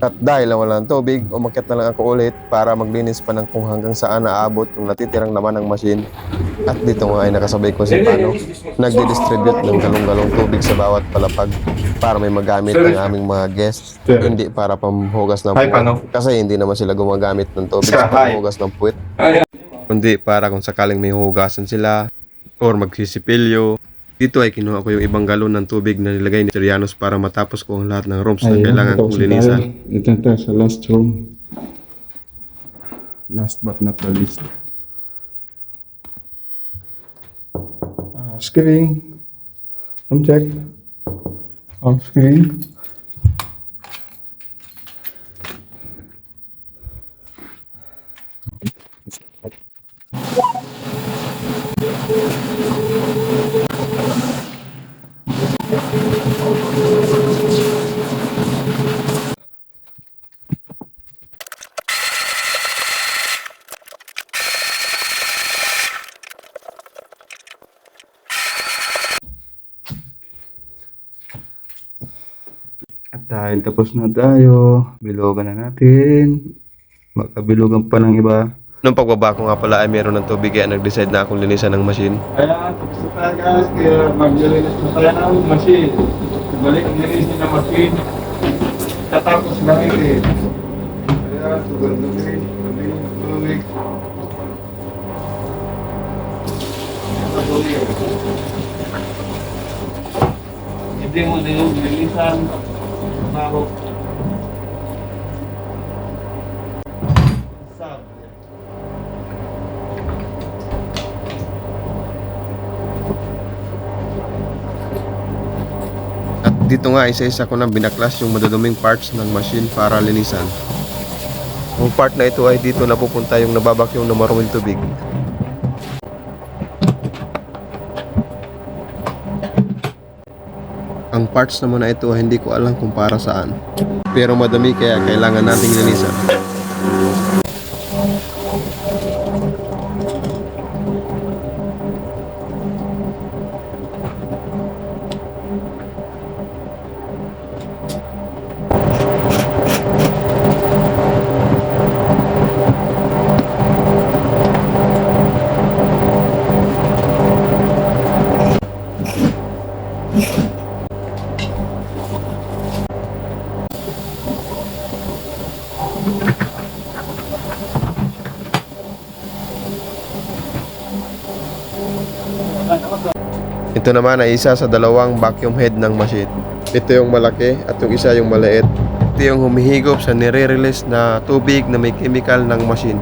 At dahil na walang tubig, umakyat na lang ako ulit para maglinis pa ng kung hanggang saan naabot yung natitirang laman ng machine. At dito nga ay nakasabay ko si Pano. Nagdi-distribute ng galong-galong tubig sa bawat palapag para may magamit ng aming mga guests. Hindi para pamhugas ng puwet. Kasi hindi naman sila gumagamit ng tubig sa pamhugas ng puwet. Kundi para kung sakaling may hugasan sila or magsisipilyo. Dito ay kinuha ko yung ibang galon ng tubig na nilagay ni Sirianos para matapos ko ang lahat ng rooms na kailangan kong linisan. Ito tayo sa last room. Last but not the least. Uh, screen. Come check. Off screen. At dahil tapos na tayo, bilogan na natin. Baka bilogan pa ng iba. Nung pagbaba ko nga pala ay meron ng tubig kaya nag-decide na akong linisan ng machine. Kaya na tayo guys, kaya maglilinis na tayo ng machine. Balik ang linisin ng machine. Tatapos na rin. Kaya sobrang dumi, dumi, dumi. Hindi mo din yung linisan. Bago. Dito nga isa-isa ko nang binaklas yung maduduming parts ng machine para linisan. Ang part na ito ay dito napupunta yung nababakyong na maruming tubig. Ang parts naman na ito hindi ko alam kung para saan. Pero madami kaya kailangan nating linisan. Ito naman ay isa sa dalawang vacuum head ng machine. Ito yung malaki at yung isa yung maliit. Ito yung humihigop sa nire-release na tubig na may chemical ng machine.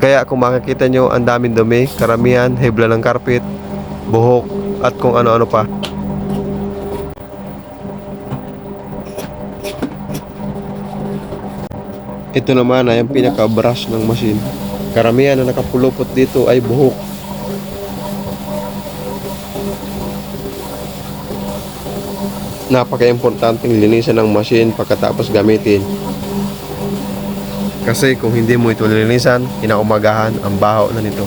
Kaya kung makikita nyo ang daming dumi, karamihan, hebla ng carpet, buhok, at kung ano-ano pa. Ito naman ay ang pinaka-brush ng machine. Karamihan na nakapulupot dito ay buhok. napaka-importanteng linisan ng machine pagkatapos gamitin. Kasi kung hindi mo ito linisan, kinaumagahan ang baho na nito.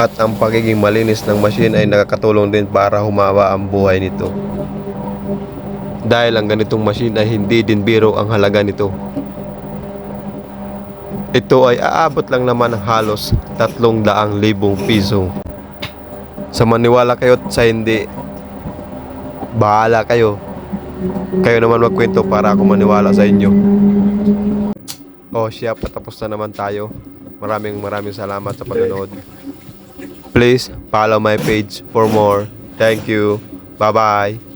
At ang pagiging malinis ng machine ay nakakatulong din para humawa ang buhay nito. Dahil ang ganitong machine ay hindi din biro ang halaga nito. Ito ay aabot lang naman ng halos 300,000 piso. Sa maniwala kayo at sa hindi, bahala kayo. Kayo naman magkwento para ako maniwala sa inyo. O siya, patapos na naman tayo. Maraming maraming salamat sa panonood. Please follow my page for more. Thank you. Bye-bye.